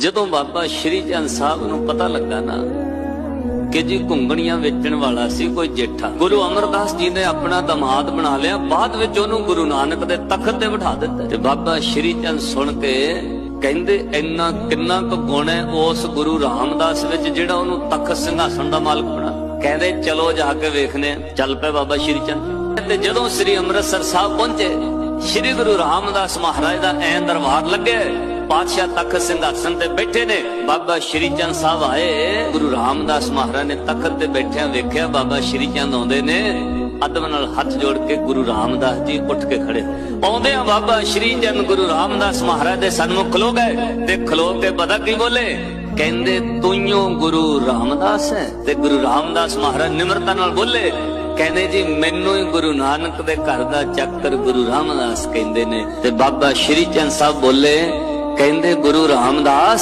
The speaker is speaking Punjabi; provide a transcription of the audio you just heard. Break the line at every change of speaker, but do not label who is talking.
ਜਦੋਂ ਬਾਬਾ ਸ਼੍ਰੀ ਚੰਦ ਸਾਹਿਬ ਨੂੰ ਪਤਾ ਲੱਗਾ ਨਾ ਕਿ ਜੀ ਘੁੰਗਣੀਆਂ ਵੇਚਣ ਵਾਲਾ ਸੀ ਕੋਈ ਜੇਠਾ, ਗੁਰੂ ਅਮਰਦਾਸ ਜੀ ਨੇ ਆਪਣਾ ਦਮਾਦ ਬਣਾ ਲਿਆ, ਬਾਅਦ ਵਿੱਚ ਉਹਨੂੰ ਗੁਰੂ ਨਾਨਕ ਦੇ ਤਖਤ ਤੇ ਬਿਠਾ ਦਿੱਤਾ। ਤੇ ਬਾਬਾ ਸ਼੍ਰੀ ਚੰਦ ਸੁਣ ਕੇ ਕਹਿੰਦੇ, ਇੰਨਾ ਕਿੰਨਾ ਕੁ ਗੁਣ ਹੈ ਉਸ ਗੁਰੂ ਰਾਮਦਾਸ ਵਿੱਚ ਜਿਹੜਾ ਉਹਨੂੰ ਤਖਤ ਸਿੰਘਾਸਣ ਦਾ ਮਾਲਕ ਬਣਾ? ਕਹਿੰਦੇ, ਚਲੋ ਜਾ ਕੇ ਵੇਖਨੇ ਚੱਲ ਪਏ ਬਾਬਾ ਸ਼੍ਰੀ ਚੰਦ। ਤੇ ਜਦੋਂ ਸ੍ਰੀ ਅੰਮ੍ਰਿਤਸਰ ਸਾਹਿਬ ਪਹੁੰਚੇ, ਸ੍ਰੀ ਗੁਰੂ ਰਾਮਦਾਸ ਮਹਾਰਾਜ ਦਾ ਐਂ ਦਰਬਾਰ ਲੱਗਿਆ। ਪਾਤਸ਼ਾਹ ਤਖਤ ਸਿੰਘਾਸਨ ਤੇ ਬੈਠੇ ਨੇ। ਬਾਬਾ ਸ਼੍ਰੀ ਚੰਦ ਸਾਹਿਬ ਆਏ। ਗੁਰੂ ਰਾਮਦਾਸ ਮਹਾਰਾਜ ਨੇ ਤਖਤ ਤੇ ਬੈਠਿਆਂ ਵੇਖਿਆ। ਬਾਬਾ ਸ਼੍ਰੀ ਚੰਦ ਆਉਂਦੇ ਨੇ। ਅਦਬ ਨਾਲ ਹੱਥ ਜੋੜ ਕੇ ਗੁਰੂ ਰਾਮਦਾਸ ਜੀ ਉੱਠ ਕੇ ਖੜੇ। ਆਉਂਦੇ ਆ ਬਾਬਾ ਸ਼੍ਰੀ ਚੰਦ ਗੁਰੂ ਰਾਮਦਾਸ ਮਹਾਰਾਜ ਦੇ ਸਨਮੁਖ ਖਲੋ ਗਏ ਤੇ ਖਲੋ ਕੇ ਪਤਾ ਕੀ ਬੋਲੇ? ਕਹਿੰਦੇ ਤੂੰ ਗੁਰੂ ਰਾਮਦਾਸ ਹੈ? ਤੇ ਗੁਰੂ ਰਾਮਦਾਸ ਮਹਾਰਾਜ ਨਿਮਰਤਾ ਨਾਲ ਬੋਲੇ। ਕਹਿੰਦੇ, ਜੀ, ਮੈਨੂੰ ਹੀ ਗੁਰੂ ਨਾਨਕ ਦੇ ਘਰ ਦਾ ਚੱਕਰ ਗੁਰੂ ਰਾਮਦਾਸ ਕਹਿੰਦੇ ਨੇ। ਤੇ ਬਾਬਾ ਸ਼੍ਰੀ ਚੰਦ ਸਾਹਿਬ ਬੋਲੇ ਕਹਿੰਦੇ ਗੁਰੂ ਰਾਮਦਾਸ